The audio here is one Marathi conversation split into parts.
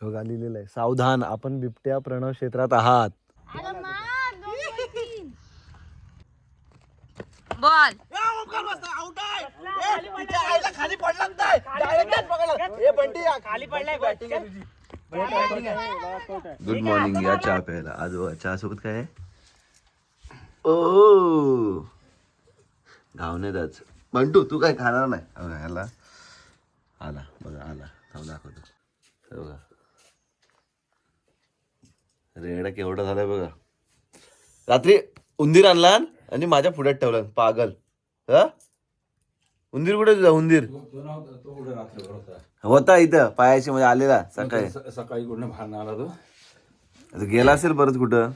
बघा लिहिलेलं आहे. सावधान आपण बिबट्या प्रणव क्षेत्रात आहात. बॉल. गुड मॉर्निंग या. चहा प्यायला. आज चहा सोबत काय ओ. घावणे दाच बंटू तू काय खाणार नाही? ह्याला आला बघा आला. थांब दाखवतो. बघा. रेडा केवढा झालाय बघा. रात्री उंदीर आणला आणि माझ्या पुढ्यात ठेवला पागल. ह? उंदीर कुठे तुझा? उंदीर. होता? इथं पायाशी म्हणजे आलेला सकाळी. सकाळी कुठे बाहेर आला तो? आता गेला असेल परत कुठं?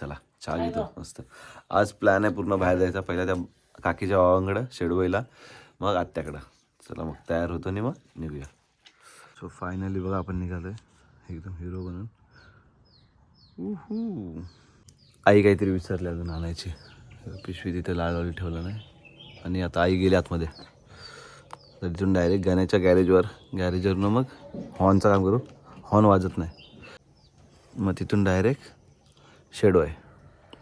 चला चहा घेतो मस्त. आज प्लॅन आहे पूर्ण बाहेर जायचा. पहिला त्या काकीच्या वावांकडं शेडवईला मग आत्याकडं. चला मग तयार होतो आणि मग निघूया. सो फायनली बघा आपण निघालोय. एकदम हिरो बनून. आई काहीतरी विसरली अजून आणायची पिशवी तिथे लाल ठेवलं नाही. आणि आता आई गेली आतमध्ये. तर तिथून डायरेक्ट गाण्याच्या गॅरेजवर गॅरेजवरनं मग हॉर्नचं काम करू. हॉर्न वाजत नाही. मग तिथून डायरेक्ट शेडो आहे.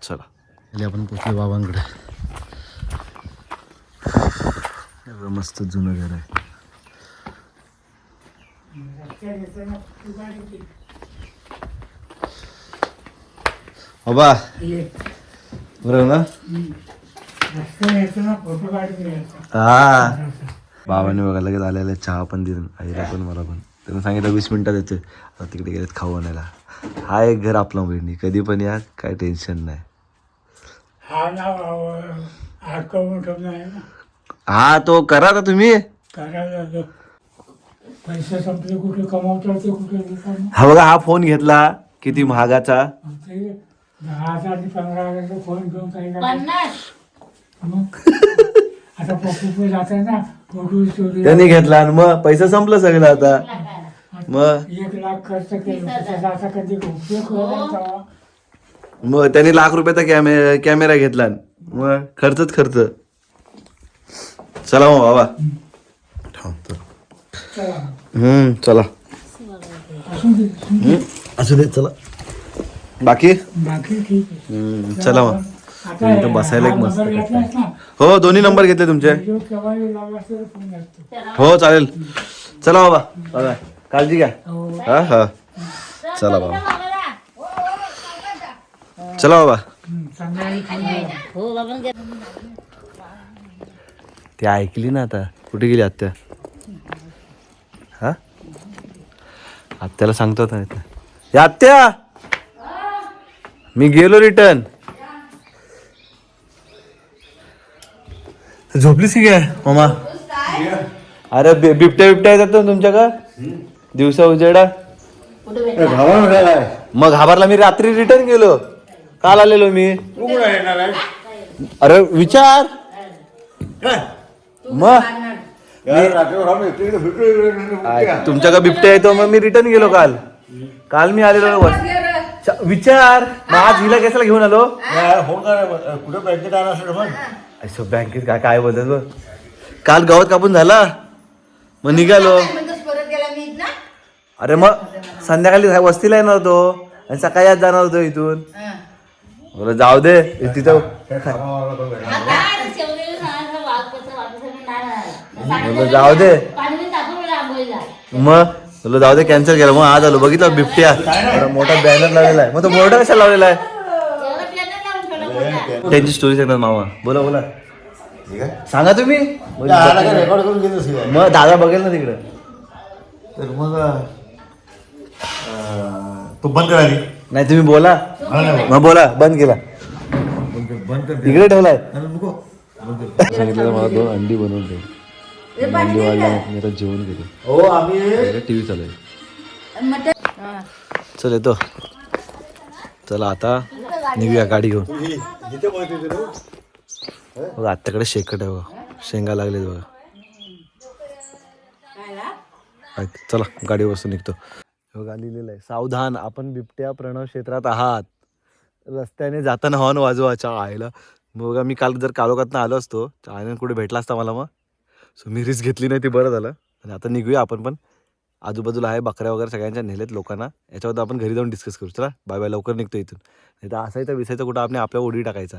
चला. आणि आपण पोचलो बाबांकडे. एवढं मस्त जुनं घर आहे. बाबा बरोबर ना? हा. बाबांनी बघा लगेच आलेला चहा पण दिलं आईला पण मला पण. त्यांना सांगितलं वीस मिनिटात येते आता तिकडे गेलेत खाऊ आणायला. हा एक घर आपला बहिणी. कधी पण या काय टेन्शन नाही. हा हा तो करा आता तुम्ही. पैसे संपले कुठे ते. हा बघा हा फोन घेतला. किती महागाचा. दहा हजार आणि पंधरा हजारचा फोन घेऊन काही करायचं? मग? आता पप्पू जाते ना फोटो स्टुडिओ त्यांनी घेतला आणि मग पैसा संपला सगळं आता. मग? एक लाख खर्च केला त्याचा आता कधी उपयोग करायचा मग त्यांनी लाख रुपयाचा कॅमे कॅमेरा घेतला मग खर्चच खर्च. चला मग बाबा. चला. हम्म चला. असू दे हम्म, असू दे चला. बाकी? बाकी ठीक आहे. हम्म, चला मग. आता इथं बसायला एक हा मस्त नंबर घेतलास ना हो दोन्ही नंबर घेतले तुमचे. व्हिडिओ केव्हाही लावला असेल तर फोन लागतो हो चालेल. चला बाबा. बाबा काळजी घ्या. हो. हा हा. चला बाबा. चला बाबा. हं. ती ऐकली ना आता. कुठे गेली आत्या? हा? आत्याला सांगतो आता. इथं. या आत्या! मी गेलो रिटर्न. झोपलीस की काय मामा? अरे बि- बिबट्या बिबट्या येतात ना तुमच्याकडं? दिवसा उजेडा मग घाबरला मी रात्री रिटर्न गेलो. काल आलेलो मी. अरे विचार. मग तुमच्याकडे बिबट्या येतो मग मी रिटर्न गेलो काल. काल मी आलेलो वर. च- विचार. मग आज हिला कशाला घेऊन आलो? कुठे बँकेत आला असेल पण असं बँकेत काय काय बोलतात बघ. काल गवत कापून झाला. मग निघालो. अरे मग संध्याकाळी वस्तीला येणार होतो. आणि सकाळी आज जाणार होतो इथून. बोला जाऊ दे. तिथं जाऊ दे. मग? बोललो जाऊ दे कॅन्सल केलं. मग आज आलो बघितलं बिबट्या. मोठा बॅनर लावलेला आहे. मग तो मोठा कशाला लावलेला आहे? त्यांची स्टोरी सांगतात मामा. बोला बोला. सांगा तुम्ही. मग दादा बघेल ना तिकडं. तर मग तो बंद करायली नाही तुम्ही बोला. मग बोला बंद केला. बंद कर इकडे ठेवलाय. नको. सांगितलं मला दोन अंडी बनवून वाढला मी आता जेवण केलं हो आम्ही टीव्ही चालू आहे. चल येतो. चला आता निघूया गाडी घेऊन. जिथे बोलते तू बघा आत्याकडे शेकट आहे बघा. शेंगा लागलेत बघा. चला गाडी बसून निघतो. बघा लिहिलेलं आहे. सावधान आपण बिबट्या प्रणव क्षेत्रात आहात. रस्त्याने जाताना हॉर्न वाजवायच्या आईला मग बघा मी काल जर कालोखातनं आलो असतो आईने कुठे भेटला असता मला मग? सो मी रिस्क घेतली नाही ती बरं झालं. आणि आता निघूया आपण पण. आजूबाजूला आहे बकऱ्या वगैरे सगळ्यांच्या नेलेत लोकांना. याच्यावर आपण घरी जाऊन डिस्कस करू. चला बाय बाय लवकर निघतो इथून. नाही तर असायचा विसायचा कुठं आपण आपल्या ओढी टाकायचा.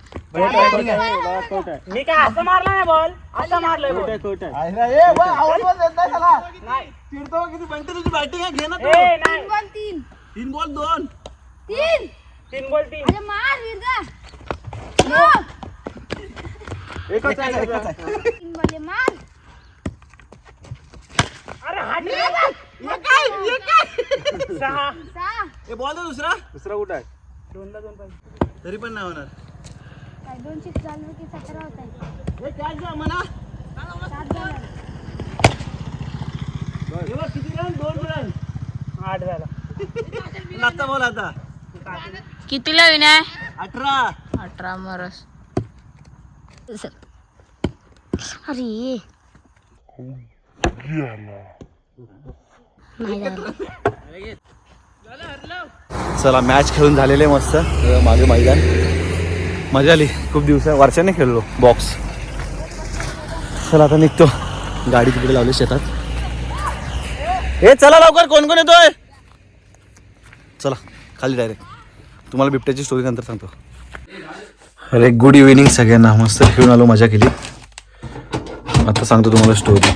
मी काय असं मारला नाही बॉल? असं मारलंय बॉल. ए, नाही. तीन बॉल तीन. तीन बॉल दोन. तीन. तीन बॉल तीन. अरे मार वीरगा. तीन. बॉल आहे, मार. अरे सहा. सहा. बॉल दुसरा. दुसरा कुठं आहे? दोनदा दोन पाहिजे तरी पण नाही होणार. दोन शिफ्ट चालू की सतरा होत आहे आठ झाला. आता बोल आता. कितीला विनय अठरा. अठरा मरस. अरे. चला मॅच खेळून झालेले मस्त. मागे मैदान. मजा आली. खूप दिवस वर्षाने खेळलो बॉक्स चला आता निघतो. गाडी तिकडे लावली शेतात. हे चला लवकर. कोण कोण येतोय? चला खाली डायरेक्ट तुम्हाला बिबट्याची स्टोरी नंतर सांगतो. अरे गुड इव्हिनिंग सगळ्यांना. मस्त खेळून आलो मजा केली. आता सांगतो तुम्हाला स्टोरी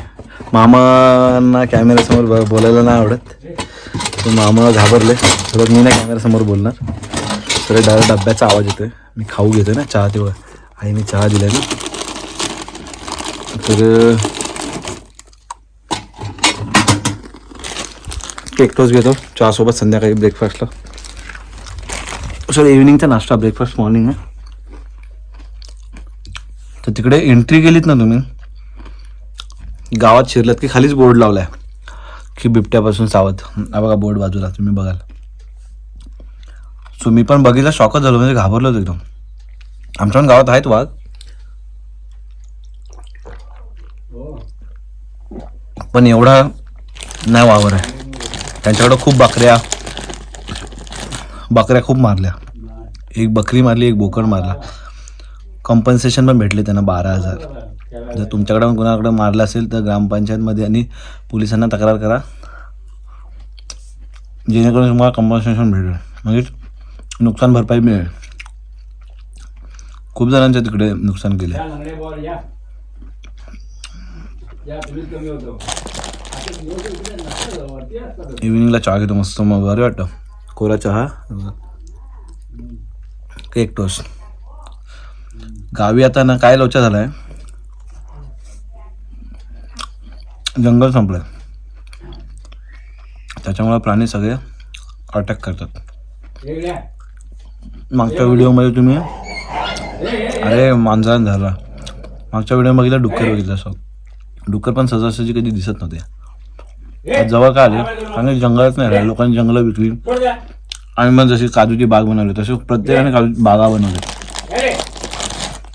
मामांना कॅमेऱ्यासमोर ब- बोलायला नाही आवडत. तर मामा घाबरले. तर मी नाही कॅमेऱ्यासमोर बोलणार. तर डायरेक्ट डब्याचा आवाज येतोय. मी खाऊ घेतो ना चहा तेव्हा आईने चहा दिलाय ना. तर केक टोस्ट घेतो. चहासोबत संध्याकाळी ब्रेकफास्टला सॉरी इव्हिनिंगचा नाश्ता ब्रेकफास्ट मॉर्निंग आहे. तर तिकडे एंट्री केलीत ना तुम्ही. गावात शिरलात की खालीच बोर्ड लावला आहे की बिबट्यापासून सावध. बघा बोर्ड बाजूला तुम्ही बघाल. सो मी पण बघितलं शॉकच झालो म्हणजे घाबरलो होतो एकदम. आमच्या पण गावात आहेत वाघ. पण एवढा नाही वावर आहे. त्यांच्याकडं खूप बकऱ्या बकऱ्या खूप मारल्या. एक बकरी मारली एक बोकड मारला. कॉम्पन्सेशन पण भेटले त्यांना बारा हजार. जर तुमच्याकडे कोणाकडं मारलं असेल तर ग्रामपंचायतमध्ये आणि पोलिसांना तक्रार करा. जेणेकरून तुम्हाला कॉम्पन्सेशन भेटेल. म्हणजे नुकसान भरपाई मिळेल. खूप जणांच्या तिकडे नुकसान केले इव्हिनिंगला चहा घेतो मस्त मग बरं वाटतं. कोरा चहा केक टोस्ट गावी आता ना काय लोचा झालाय? जंगल संपलंय. त्याच्यामुळे प्राणी सगळे अटॅक करतात. मागच्या व्हिडिओमध्ये तुम्ही? अरे मांजरान झाला. मागच्या व्हिडिओ बघितला डुक्कर बघितला सो डुक्कर पण सहजासहजी कधी दिसत नव्हते. आज जवळ का आले? आणि जंगलात नाही राहिले. लोकांनी जंगलं विकली. आणि मग जशी काजूची बाग बनवली तसे प्रत्येकाने काजू बागा बनवल्या.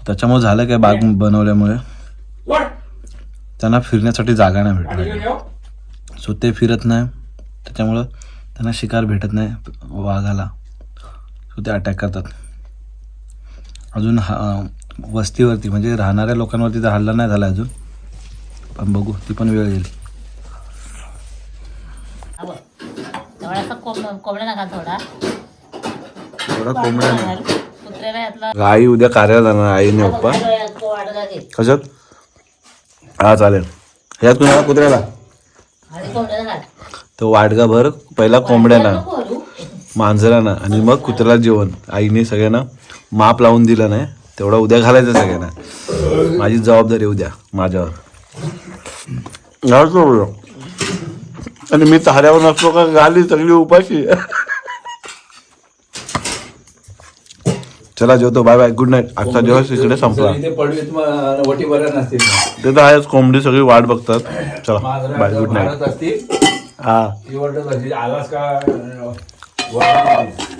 त्याच्यामुळे झालं काय बाग बनवल्यामुळे? त्यांना फिरण्यासाठी जागा नाही भेटली सो ते फिरत नाही. त्याच्यामुळं त्यांना शिकार भेटत नाही. वाघाला. ते अटॅक करतात. अजून हा वस्तीवरती म्हणजे राहणाऱ्या लोकांवरती तर हल्ला नाही झाला अजून. पण बघू ती पण वेळ येईल. थोडा. कोंबड्या आई उद्या कार्याला जाणार आईने पप्पा. कशात? हा चालेल. ह्यात कुणाला? कुत्र्याला? तो वाडगा भर पहिला कोंबड्याला. मांजरांना आणि मग कुत्र्याला जेवण. आईने सगळ्यांना माप लावून दिलं नाही. तेवढा उद्या घालायचं सगळ्यांना. माझी जबाबदारी उद्या माझ्यावर. घालतो. आणि मी चाऱ्यावर नसतो का गाली सगळी उपाशी. चला जेवतो. Bye bye. गुड नाईट आजचा दिवस इकडे संपला. ते तर आहेच. कोंबडी सगळी वाट बघतात. चला. बाय. गुड नाईट हा. आलास का? वर